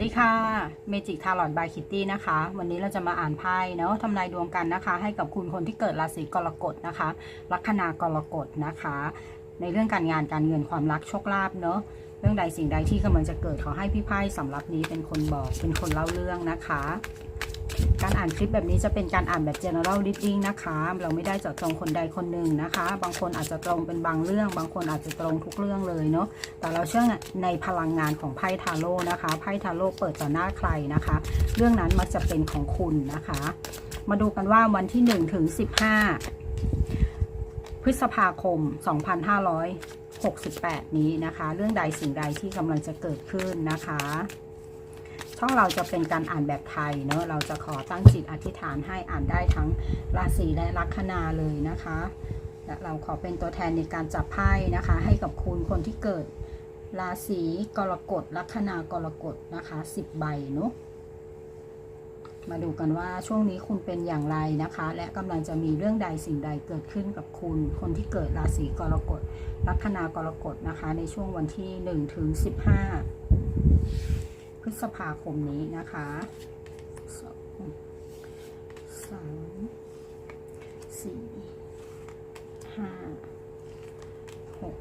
สดีค่ะเมจิกทาร์ลอตบายคิตตี้นะคะ วันนี้เราจะมาอ่านไพ่เนาะทำนายดวงกันนะคะ ให้กับคุณคนที่เกิดราศีกรกฎนะคะลัคนากรกฎนะคะ ในเรื่องการงานการเงินความรักโชคลาภเนาะเรื่องใดสิ่งใดที่กำลังจะเกิดขอให้พี่ไพ่สำหรับนี้เป็นคนบอกเป็นคนเล่าเรื่องนะคะ การอ่านคลิปแบบนี้จะเป็นการอ่านแบบ general reading นะคะ เราไม่ได้เจาะจงคนใดคนหนึ่งนะคะ บางคนอาจจะตรงเป็นบางเรื่อง บางคนอาจจะตรงทุกเรื่องเลยเนาะ แต่เราเชื่อในพลังงานของไพ่ทาโร่นะคะ ไพ่ทาโร่เปิดต่อหน้าใครนะคะ เรื่องนั้นมักจะเป็นของคุณนะคะ มาดูกันว่าวันที่ 1 ถึง 15 พฤษภาคม 2568 นี้นะคะ เรื่องใดสิ่งใดที่กำลังจะเกิดขึ้นนะคะ ช่องเราจะเป็นการอ่านแบบไทยเนอะเราจะขอตั้งจิตอธิษฐานให้อ่านได้ทั้งราศีและลัคนาเลยนะคะและเราขอเป็นตัวแทนในการจับไพ่นะคะ ให้กับคุณคนที่เกิดราศีกรกฎลัคนากรกฎนะคะสิบใบเนอะมาดูกันว่าช่วงนี้คุณเป็นอย่างไรนะคะ และกำลังจะมีเรื่องใดสิ่งใดเกิดขึ้นกับคุณ คนที่เกิดราศีกรกฎลัคนากรกฎนะคะ ในช่วงวันที่1ถึง15 ฤษภาคมนี้นะคะสองสามสี่ห้าหก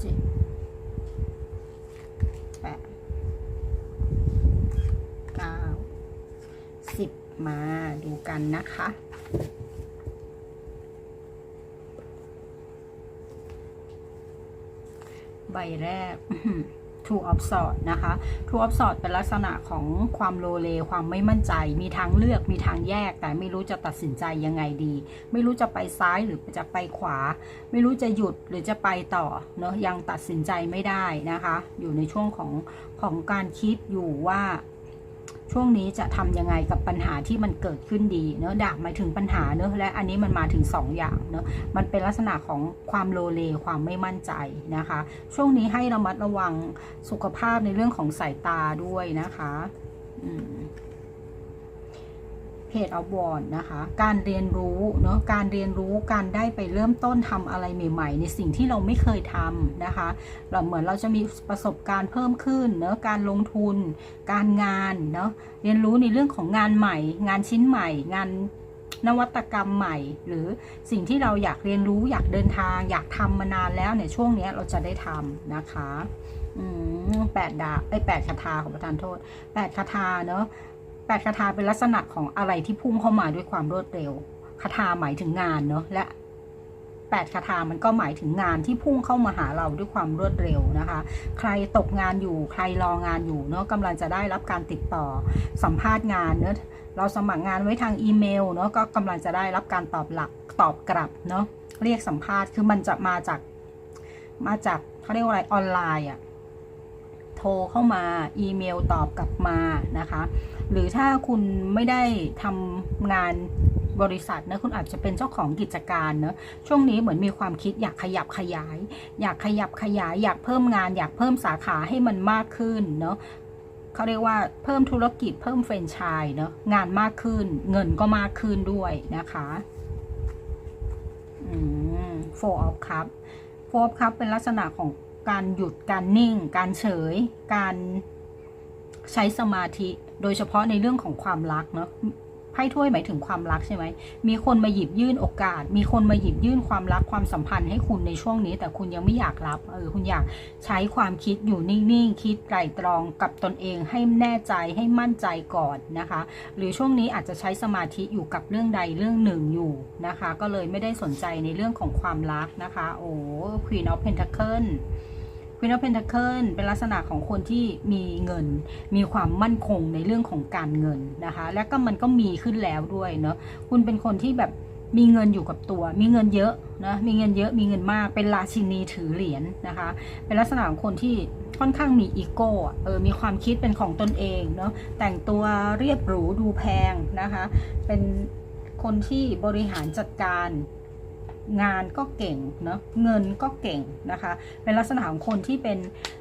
เจ็ดแปดเก้าสิบมาดูกันนะคะใบแรก True of s o r t นะคะ True of s o r t เป็นลักษณะของความโลเล ความไม่มั่นใจ มีทางเลือก มีทางแยก แต่ไม่รู้จะตัดสินใจยังไงดี ไม่รู้จะไปซ้ายหรือจะไปขวา ไม่รู้จะหยุดหรือจะไปต่อ เนาะยังตัดสินใจไม่ได้นะคะ อยู่ในช่วงของของการคิดอยู่ว่า ช่วงนี้จะทำยังไงกับปัญหาที่มันเกิดขึ้นดีเนอะดาบหมายถึงปัญหาเนอะและอันนี้มันมาถึง 2 อย่างเนอะมันเป็นลักษณะของความโลเลความไม่มั่นใจนะคะ ช่วงนี้ให้ระมัดระวังสุขภาพในเรื่องของสายตาด้วยนะคะ อืม เพจออฟวอนนะคะ การเรียนรู้เนาะการเรียนรู้การได้ไปเริ่มต้นทำอะไรใหม่ ๆ ในสิ่งที่เราไม่เคยทำนะคะ เราเหมือนเราจะมีประสบการณ์เพิ่มขึ้นเนาะการลงทุน การงานเนาะเรียนรู้ในเรื่องของงานใหม่ งานชิ้นใหม่ งานนวัตกรรมใหม่ หรือสิ่งที่เราอยากเรียนรู้อยากเดินทาง อยากทำมานานแล้วเนี่ยช่วงนี้เราจะได้ทำนะคะอืมแปดดาไอแปดคาถาของประธานโทษแปดคาถาเนาะ แปดคาถาเป็นลักษณะของอะไรที่พุ่งเข้ามาด้วยความรวดเร็วคาถาหมายถึงงานเนาะและแปดคาถามันก็หมายถึงงานที่พุ่งเข้ามาหาเราด้วยความรวดเร็วนะคะ ใครตกงานอยู่ใครรองานอยู่เนาะกำลังจะได้รับการติดต่อสัมภาษณ์งานเนาะเราสมัครงานไว้ทางอีเมลเนาะก็กำลังจะได้รับการตอบหลักตอบกลับเนาะเรียกสัมภาษณ์คือมันจะมาจากมาจากเขาเรียกว่าอะไรออนไลน์อะโทรเข้ามาอีเมลตอบกลับมานะคะ หรือถ้าคุณไม่ได้ทำงานบริษัทนะคุณอาจจะเป็นเจ้าของกิจการเนะช่วงนี้เหมือนมีความคิดอยากขยับขยาย อยากขยับขยาย อยากเพิ่มงาน อยากเพิ่มสาขาให้มันมากขึ้นเนาะเขาเรียกว่าเพิ่มธุรกิจเพิ่มแฟรนไชส์เนาะงานมากขึ้น เงินก็มากขึ้นด้วยนะคะอืม four of cup four of cup เป็นลักษณะของการหยุดการนิ่ง การเฉย การใช้สมาธิ โดยเฉพาะในเรื่องของความรักเนาะไพ่ถ้วยหมายถึงความรักใช่ไหม มีคนมาหยิบยื่นโอกาส มีคนมาหยิบยื่นความรักความสัมพันธ์ให้คุณในช่วงนี้ แต่คุณยังไม่อยากรับ เออ คุณอยากใช้ความคิดอยู่นิ่งๆ คิดไตร่ตรองกับตนเองให้แน่ใจให้มั่นใจก่อนนะคะ หรือช่วงนี้อาจจะใช้สมาธิอยู่กับเรื่องใดเรื่องหนึ่งอยู่นะคะ ก็เลยไม่ได้สนใจในเรื่องของความรักนะคะ โอ้ Queen of Pentacle Queen of Pentacle เป็นลักษณะของคนที่มีเงิน มีความมั่นคงในเรื่องของการเงินนะคะ และก็มันก็มีขึ้นแล้วด้วยเนาะคุณเป็นคนที่แบบมีเงินอยู่กับตัว มีเงินเยอะนะ มีเงินเยอะ มีเงินมาก เป็นราชินีถือเหรียญนะคะ เป็นลักษณะของคนที่ค่อนข้างมีอีโก้เออ มีความคิดเป็นของตนเองเนาะ แต่งตัวเรียบหรูดูแพงนะคะ เป็นคนที่บริหารจัดการ งานก็เก่งเนาะเงินก็เก่งนะคะ เป็นลักษณะของคนที่เป็น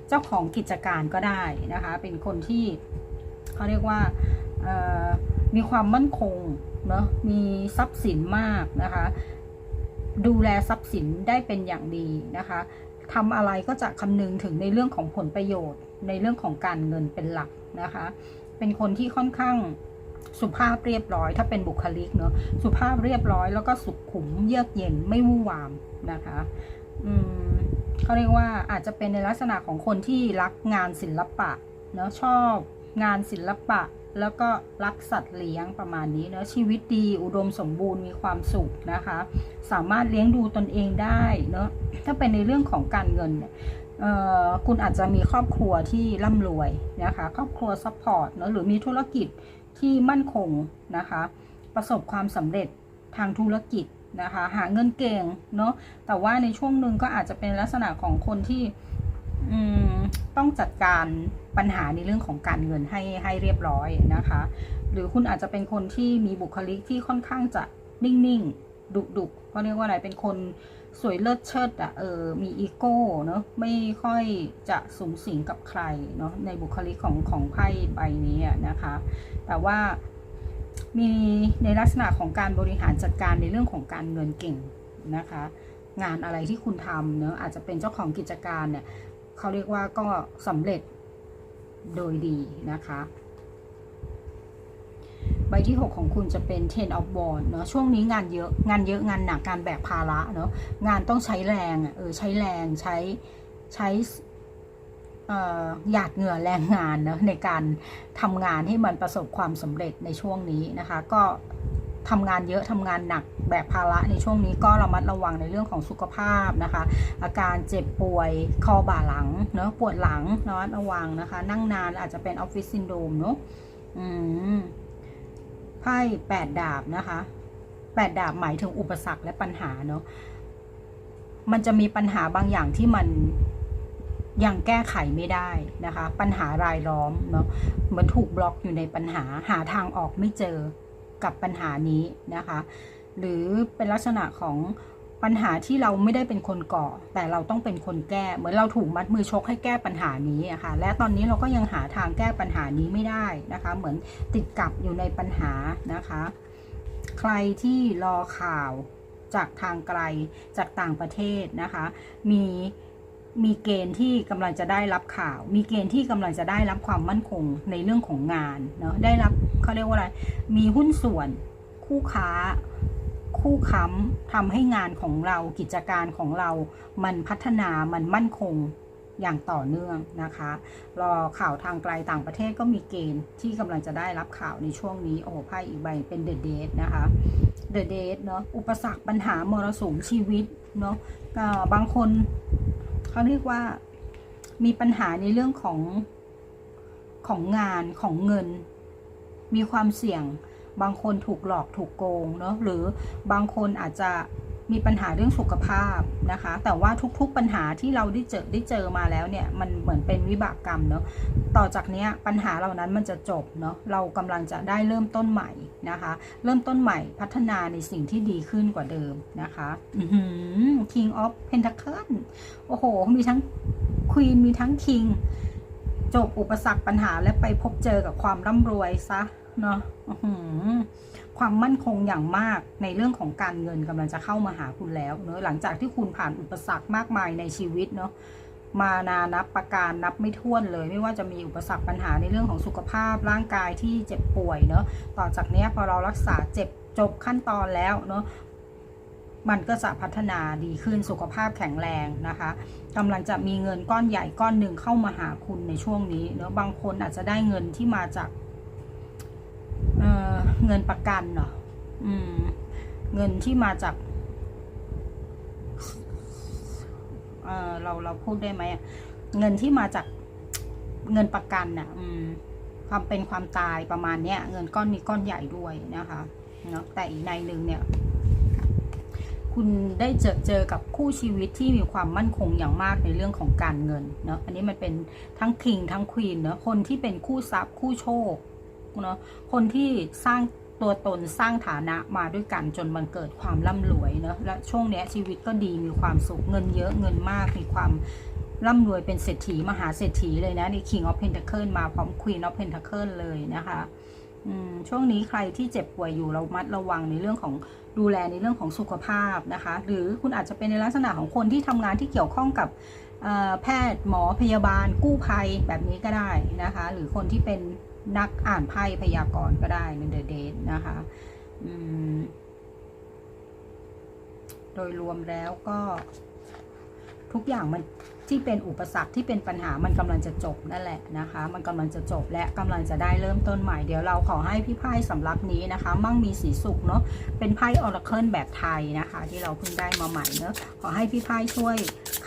เจ้าของกิจการก็ได้นะคะ เป็นคนที่เขาเรียกว่ามีความมั่นคงเนาะมีทรัพย์สินมากนะคะ ดูแลทรัพย์สินได้เป็นอย่างดีนะคะทำอะไรก็จะคำนึงถึงในเรื่องของผลประโยชน์ ในเรื่องของการเงินเป็นหลักนะคะ เป็นคนที่ค่อนข้าง สุภาพเรียบร้อย ถ้าเป็นบุคลิกเนาะสุภาพเรียบร้อย แล้วก็สุขุมเยือกเย็นไม่วุ่นวามนะคะอืมเขาเรียกว่าอาจจะเป็นในลักษณะของคนที่รักงานศิลปะเนาะชอบงานศิลปะ แล้วก็รักสัตว์เลี้ยงประมาณนี้เนาะชีวิตดีอุดมสมบูรณ์มีความสุขนะคะ สามารถเลี้ยงดูตนเองได้เนาะถ้าเป็นในเรื่องของการเงินเนี่ยเอ่อคุณอาจจะมีครอบครัวที่ร่ำรวยนะคะ ครอบครัวซัพพอร์ตเนาะหรือมีธุรกิจ ที่มั่นคงนะคะ ประสบความสำเร็จทางธุรกิจนะคะ หาเงินเก่งเนาะแต่ว่าในช่วงหนึ่งก็อาจจะเป็นลักษณะของคนที่ต้องจัดการปัญหาในเรื่องของการเงินให้ให้เรียบร้อยนะคะ หรือคุณอาจจะเป็นคนที่มีบุคลิกที่ค่อนข้างจะนิ่งๆดุดุๆเขาเรียกว่าอะไรเป็นคน สวยเลิศเชิดอะเออมีอีโก้เนาะไม่ค่อยจะสูงสิงกับใครเนาะในบุคลิกของของไพ่ใบนี้ะนะคะ แต่ว่ามีในลักษณะของการบริหารจัดการในเรื่องของการเงินเก่งนะคะ งานอะไรที่คุณทำเนาะอาจจะเป็นเจ้าของกิจการเนี่ยเขาเรียกว่าก็สำเร็จโดยดีนะคะ ใบที่6ของคุณจะเป็น ten of w a n d เนาะช่วงนี้งานเยอะงานเยอะงานหนักการแบกภาระเนาะงานต้องใช้แรงอะเออใช้แรงใช้ใช้หยาดเหงื่อแรงงานเนาะในการทำงานให้มันประสบความสำเร็จในช่วงนี้นะคะ ก็ทำงานเยอะทำงานหนักแบกภาระในช่วงนี้ก็ระมัดระวังในเรื่องของสุขภาพนะคะ อาการเจ็บป่วยคอบ่าหลังเนาะปวดหลังระมัดระวังนะคะ นั่งนานอาจจะเป็นออฟฟิศซินโดรมเนาะอืม ไพ่แปดดาบนะคะแปดดาบหมายถึงอุปสรรคและปัญหาเนาะมันจะมีปัญหาบางอย่างที่มันยังแก้ไขไม่ได้นะคะ ปัญหารายล้อมเนาะเหมือนถูกบล็อกอยู่ในปัญหาหาทางออกไม่เจอกับปัญหานี้นะคะ หรือเป็นลักษณะของ ปัญหาที่เราไม่ได้เป็นคนก่อ แต่เราต้องเป็นคนแก้ เหมือนเราถูกมัดมือชกให้แก้ปัญหานี้อะค่ะและตอนนี้เราก็ยังหาทางแก้ปัญหานี้ไม่ได้นะคะ เหมือนติดกับอยู่ในปัญหานะคะ ใครที่รอข่าวจากทางไกลจากต่างประเทศนะคะ มีมีเกณฑ์ที่กำลังจะได้รับข่าว มีเกณฑ์ที่กำลังจะได้รับความมั่นคงในเรื่องของงานเนาะได้รับเขาเรียกว่าอะไร มีหุ้นส่วนคู่ค้า คู่ค้ำทำให้งานของเรากิจการของเรา มันพัฒนามันมั่นคงอย่างต่อเนื่องนะคะ รอข่าวทางไกลต่างประเทศก็มีเกณฑ์ที่กำลังจะได้รับข่าวในช่วงนี้ โอ้โหไพ่อีกใบเป็นเดอะเดทนะคะเดอะเดทเนาะอุปสรรคปัญหามรสุมชีวิตเนาะบางคนเขาเรียกว่ามีปัญหาในเรื่องของของงานของเงิน มีความเสี่ยง บางคนถูกหลอกถูกโกงเนาะหรือบางคนอาจจะมีปัญหาเรื่องสุขภาพนะคะ แต่ว่าทุกๆปัญหาที่เราได้เจอได้เจอมาแล้วเนี่ยมันเหมือนเป็นวิบากกรรมเนาะต่อจากนี้ปัญหาเหล่านั้นมันจะจบเนาะเรากำลังจะได้เริ่มต้นใหม่นะคะ เริ่มต้นใหม่พัฒนาในสิ่งที่ดีขึ้นกว่าเดิมนะคะอือหือ King of Pentacle โอ้โห มีทั้ง Queen มีทั้ง King จบอุปสรรคปัญหาและไปพบเจอกับความร่ำรวยซะ เนาะความมั่นคงอย่างมากในเรื่องของการเงินกำลังจะเข้ามาหาคุณแล้วเนาะหลังจากที่คุณผ่านอุปสรรคมากมายในชีวิตเนาะมานานับประการนับไม่ถ้วนเลย ไม่ว่าจะมีอุปสรรคปัญหาในเรื่องของสุขภาพร่างกายที่เจ็บป่วยเนาะต่อจากนี้พอเรารักษาเจ็บจบขั้นตอนแล้วเนาะมันก็จะพัฒนาดีขึ้นสุขภาพแข็งแรงนะคะกำลังจะมีเงินก้อนใหญ่ก้อนหนึ่งเข้ามาหาคุณในช่วงนี้เนาะบางคนอาจจะได้เงินที่มาจาก เเงินประกันเนาะเงินที่มาจากเเราเราพูดได้ไหมเงินที่มาจากเงินประกันน่ะ อืม ความเป็นความตายประมาณเนี้ย เงินก้อนนี้ก้อนใหญ่ด้วยนะคะเนาะแต่อีกในหนึ่งเนี่ย คุณได้เจอเจอกับคู่ชีวิตที่มีความมั่นคงอย่างมากในเรื่องของการเงินเนาะอันนี้มันเป็นทั้งคิงทั้งควีนเนาะคนที่เป็นคู่ทรัพย์คู่โชค เนาะคนที่สร้างตัวตนสร้างฐานะมาด้วยกันจนมันเกิดความร่ำรวยเนาะและช่วงเนี้ยชีวิตก็ดีมีความสุขเงินเยอะเงินมากมีความร่ำรวยเป็นเศรษฐีมหาเศรษฐีเลยนะนี่ King of Pentacle มาพร้อม Queen of Pentacle เลยนะคะช่วงนี้ใครที่เจ็บป่วยอยู่เรามัดระวังในเรื่องของดูแลในเรื่องของสุขภาพนะคะ หรือคุณอาจจะเป็นในลักษณะของคนที่ทำงานที่เกี่ยวข้องกับแพทย์หมอพยาบาลกู้ภัยแบบนี้ก็ได้นะคะ หรือคนที่เป็น นักอ่านไพ่พยากรณ์ก็ได้ในเดอะเดทนะคะโดยรวมแล้วก็ ทุกอย่างมันที่เป็นอุปสรรคที่เป็นปัญหามันกำลังจะจบนั่นแหละนะคะ มันกำลังจะจบและกำลังจะได้เริ่มต้นใหม่เดี๋ยวเราขอให้พี่ไพ่สำรับนี้นะคะ มั่งมีสีสุขเนาะเป็นไพ่ออร์เคิลแบบไทยนะคะ ที่เราเพิ่งได้มาใหม่เนาะขอให้พี่ไพ่ช่วย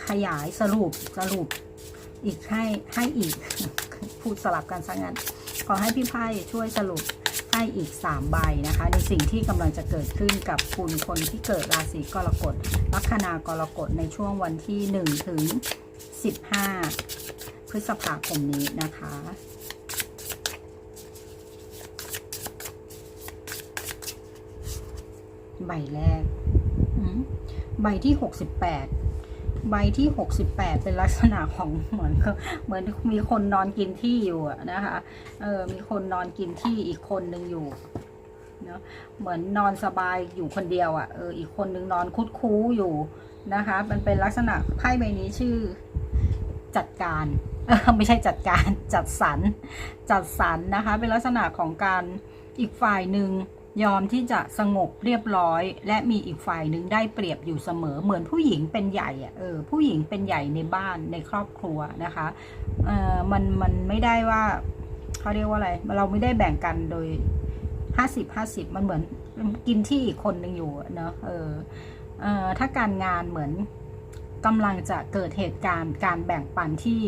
ขยายสรุปสรุปอีกให้ให้อีก พูดสลับกันซะงั้น ขอให้พี่ไพ่ช่วยสรุปให้อีก 3 ใบนะคะ ในสิ่งที่กำลังจะเกิดขึ้นกับคุณคนที่เกิดราศีกรกฎลัคนากรกฎในช่วงวันที่ 1 ถึง 15 พฤษภาคมนี้นะคะใบแรก ใบที่ 68 ใบที่ 68 เป็นลักษณะของเหมือนเหมือนมีคนนอนกินที่อยู่นะคะเออมีคนนอนกินที่อีกคนนึงอยู่เนอะเหมือนนอนสบายอยู่คนเดียวอะ่ะเอออีกคนนึงนอนคุดคู้อยู่นะคะ มันเป็นลักษณะไพ่ใบนี้ชื่อจัดการไม่ใช่จัดการจัดสรรจัดสรรนะคะ เป็นลักษณะของการอีกฝ่ายหนึ่ง ยอมที่จะสงบเรียบร้อย และมีอีกฝ่ายหนึ่งได้เปรียบอยู่เสมอ เหมือนผู้หญิงเป็นใหญ่อะเออผู้หญิงเป็นใหญ่ในบ้านในครอบครัวนะคะเออมันมันไม่ได้ว่าเขาเรียกว่าอะไร เราไม่ได้แบ่งกันโดยห้าสิบห้าสิบมันเหมือนกินที่อีกคนหนึ่งอยู่เนอะเออเออถ้าการงานเหมือนกำลังจะเกิดเหตุการณ์การแบ่งปันที่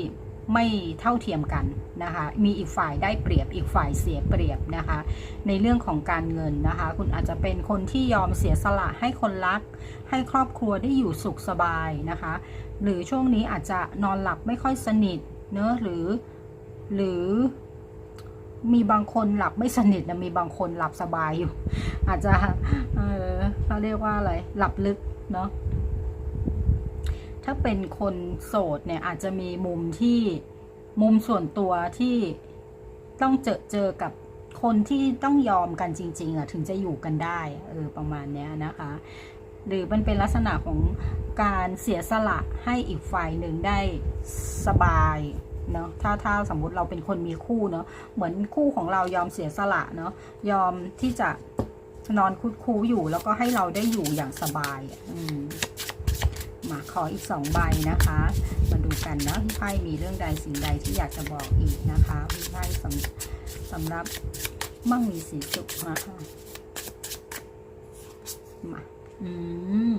ไม่เท่าเทียมกันนะคะ มีอีกฝ่ายได้เปรียบอีกฝ่ายเสียเปรียบนะคะ ในเรื่องของการเงินนะคะ คุณอาจจะเป็นคนที่ยอมเสียสละให้คนรัก ให้ครอบครัวได้อยู่สุขสบายนะคะ หรือช่วงนี้อาจจะนอนหลับไม่ค่อยสนิทเนอะหรือหรือมีบางคนหลับไม่สนิทนะมีบางคนหลับสบายอยู่ อาจจะเออเขาเรียกว่าอะไรหลับลึกเนาะ ถ้าเป็นคนโสดเนี่ยอาจจะมีมุมที่มุมส่วนตัวที่ต้องเจอเจอกับคนที่ต้องยอมกันจริง ๆอะถึงจะอยู่กันได้เออประมาณเนี้ยนะคะ หรือมันเป็นลักษณะของการเสียสละให้อีกฝ่ายหนึ่งได้สบายเนาะถ้าถ้าสมมุติเราเป็นคนมีคู่เนาะเหมือนคู่ของเรายอมเสียสละเนาะยอมที่จะนอนคุดคูอยู่แล้วก็ให้เราได้อยู่อย่างสบายอืม มาขออีกสองใบนะคะ มาดูกันนะพี่ไพ่มีเรื่องใดสิ่งใดที่อยากจะบอกอีกนะคะพี่ไพ่สำสำหรับมั่งมีสีสุขนะคะมาอืม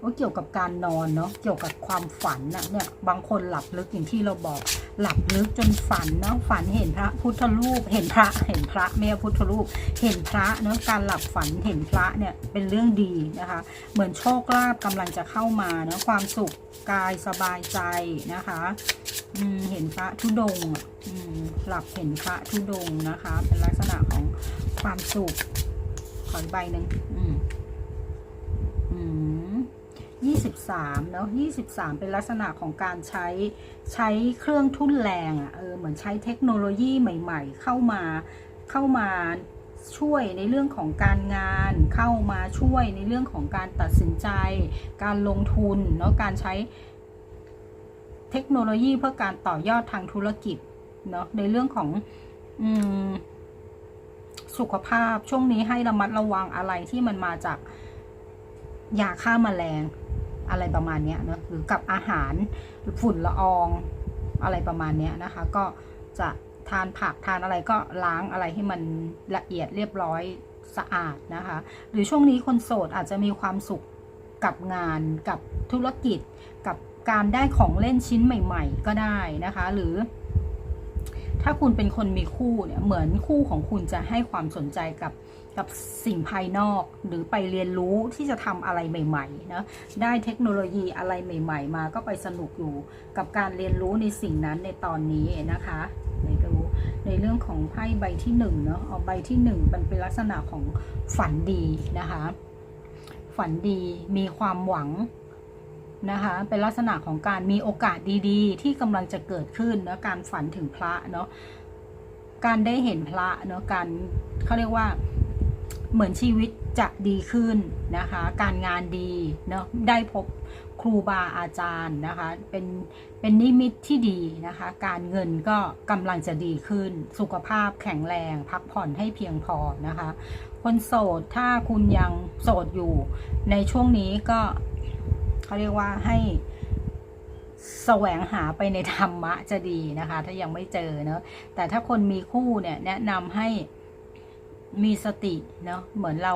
ว่าเกี่ยวกับการนอนเนาะเกี่ยวกับความฝันนะเนี่ย บางคนหลับลึกอย่างที่เราบอก หลับลึกจนฝันเนาะฝันเห็นพระพุทธรูป เห็นพระเห็นพระไม่ใช่พุทธรูป เห็นพระเนาะการหลับฝันเห็นพระเนี่ยเป็นเรื่องดีนะคะ เหมือนโชคลาภกำลังจะเข้ามาเนาะความสุขกายสบายใจนะคะอืเห็นพระธุดงค์อะอืมหลับเห็นพระธุดงค์นะคะ เป็นลักษณะของความสุขขออีกใบหนึ่งอืมอืม ยี่สิบสามเนาะยี่สิบสามเป็นลักษณะของการใช้ใช้เครื่องทุ่นแรงอะ่ะเออเหมือนใช้เทคโนโลยีใหม่ ๆ เข้ามาเข้ามาช่วยในเรื่องของการงานเข้ามาช่วยในเรื่องของการตัดสินใจ การลงทุนเนาะการใช้เทคโนโลยีเพื่อการต่อยอดทางธุรกิจเนาะในเรื่องของอสุขภาพช่วงนี้ให้ระมัดระวังอะไรที่มันมาจากยาฆ่ามาแมลง อะไรประมาณนี้นะหรือกับอาหารฝุ่นละอองอะไรประมาณนี้นะคะ ก็จะทานผักทานอะไรก็ล้างอะไรให้มันละเอียดเรียบร้อยสะอาดนะคะ หรือช่วงนี้คนโสดอาจจะมีความสุขกับงานกับธุรกิจ กับการได้ของเล่นชิ้นใหม่ ๆ ก็ได้นะคะ หรือ ถ้าคุณเป็นคนมีคู่เนี่ยเหมือนคู่ของคุณจะให้ความสนใจกับกับสิ่งภายนอกหรือไปเรียนรู้ที่จะทำอะไรใหม่ๆนะได้เทคโนโลยีอะไรใหม่ ๆ มาก็ไปสนุกอยู่กับการเรียนรู้ในสิ่งนั้นในตอนนี้นะคะในรู้ในเรื่องของไพ่ใบที่หนึ่งเนาะเอาใบที่หนึ่งมันเป็นลักษณะของฝันดีนะคะ ฝันดีมีความหวัง นะคะเป็นลักษณะของการมีโอกาสดีๆ ที่กำลังจะเกิดขึ้นนะการฝันถึงพระเนาะการได้เห็นพระเนาะการเขาเรียกว่าเหมือนชีวิตจะดีขึ้นนะคะ การงานดีเนาะได้พบครูบาอาจารย์นะคะ เป็นเป็นนิมิตที่ดีนะคะ การเงินก็กำลังจะดีขึ้น สุขภาพแข็งแรง พักผ่อนให้เพียงพอนะคะ คนโสดถ้าคุณยังโสดอยู่ในช่วงนี้ก็ เขาเรียกว่าให้แสวงหาไปในธรรมะจะดีนะคะ ถ้ายังไม่เจอเนอะแต่ถ้าคนมีคู่เนี่ยแนะนำให้มีสติเนาะเหมือนเรา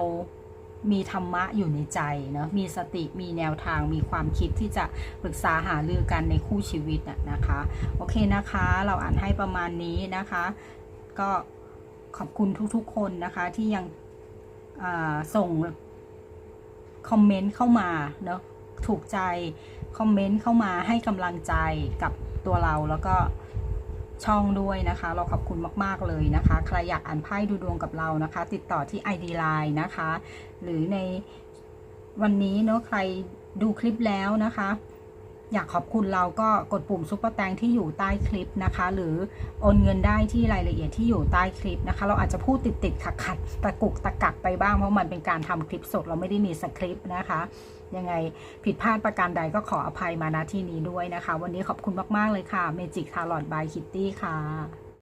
มีธรรมะอยู่ในใจเนาะมีสติมีแนวทางมีความคิดที่จะปรึกษาหารือกันในคู่ชีวิตน่ะนะคะ โอเคนะคะ เราอ่านให้ประมาณนี้นะคะ ก็ขอบคุณทุกๆคนนะคะที่ยังส่งคอมเมนต์เข้ามาเนาะ ถูกใจ คอมเมนต์เข้ามาให้กำลังใจกับตัวเราแล้วก็ช่องด้วยนะคะ เราขอบคุณมาก ๆ เลยนะคะ ใครอยากอ่านไพ่ดูดวงกับเรานะคะ ติดต่อที่ ID Line นะคะ หรือในวันนี้เนาะใครดูคลิปแล้วนะคะ อยากขอบคุณเราก็กดปุ่มซุปเปอร์แตงที่อยู่ใต้คลิปนะคะ หรือโอนเงินได้ที่รายละเอียดที่อยู่ใต้คลิปนะคะ เราอาจจะพูดติดติดขัดขัดๆตะกุกตะกักไปบ้างเพราะมันเป็นการทำคลิปสดเราไม่ได้มีสคริปต์นะคะ ยังไงผิดพลาดประการใดก็ขออภัยมาณที่นี้ด้วยนะคะ วันนี้ขอบคุณมาก ๆ เลยค่ะเมจิกทาร์ลอดบายคิตตี้ค่ะ